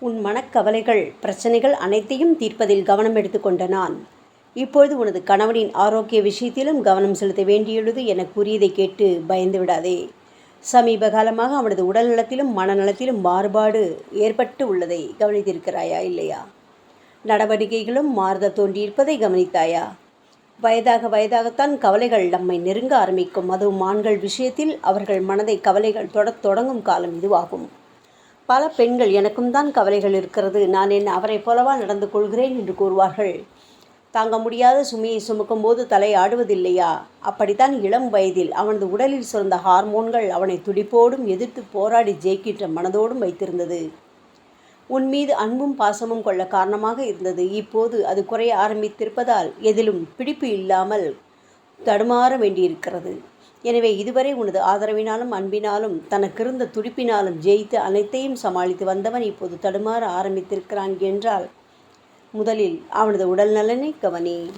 உன் மனக்கவலைகள் பிரச்சனைகள் அனைத்தையும் தீர்ப்பதில் கவனம் எடுத்துக்கொண்ட நான். இப்பொழுது உனது கணவனின் ஆரோக்கிய விஷயத்திலும் கவனம் செலுத்த வேண்டியுள்ளது என கூறியதை கேட்டு பயந்து விடாதே. சமீப காலமாக அவனது உடல் நலத்திலும் மனநலத்திலும் மாறுபாடு ஏற்பட்டு உள்ளதை கவனித்திருக்கிறாயா இல்லையா? நடவடிக்கைகளும் மாறுத தோன்றியிருப்பதை கவனித்தாயா? வயதாக வயதாகத்தான் கவலைகள் நம்மை நெருங்க ஆரம்பிக்கும். அதுவும் ஆண்கள் விஷயத்தில் அவர்கள் மனதை கவலைகள் தொடத் தொடங்கும் காலம் இதுவாகும். பல பெண்கள் எனக்கும் தான் கவலைகள் இருக்கிறது. நான் என் அவரைப் போலவா நடந்து கொள்கிறேன் என்று கூறுவார்கள். தாங்க முடியாத சுமையை சுமக்கும்போது தலை ஆடுவதில்லையா? அப்படித்தான் இளம் வயதில் அவனது உடலில் சுரந்த ஹார்மோன்கள் அவனை துடிப்போடும் எதிர்த்து போராடி ஜெயிக்கின்ற மனதோடும் வைத்திருந்தது. உன் மீது அன்பும் பாசமும் கொள்ள காரணமாக இருந்தது. இப்போது அது குறைய ஆரம்பித்திருப்பதால் எதிலும் பிடிப்பு இல்லாமல் தடுமாற வேண்டியிருக்கிறது. எனவே இதுவரை உனது ஆதரவினாலும் அன்பினாலும் தனக்கிருந்த துடிப்பினாலும் ஜெயித்து அனைத்தையும் சமாளித்து வந்தவன் இப்போது தடுமாற ஆரம்பித்திருக்கிறான் என்றால் முதலில் அவனது உடல் நலனை கவனி.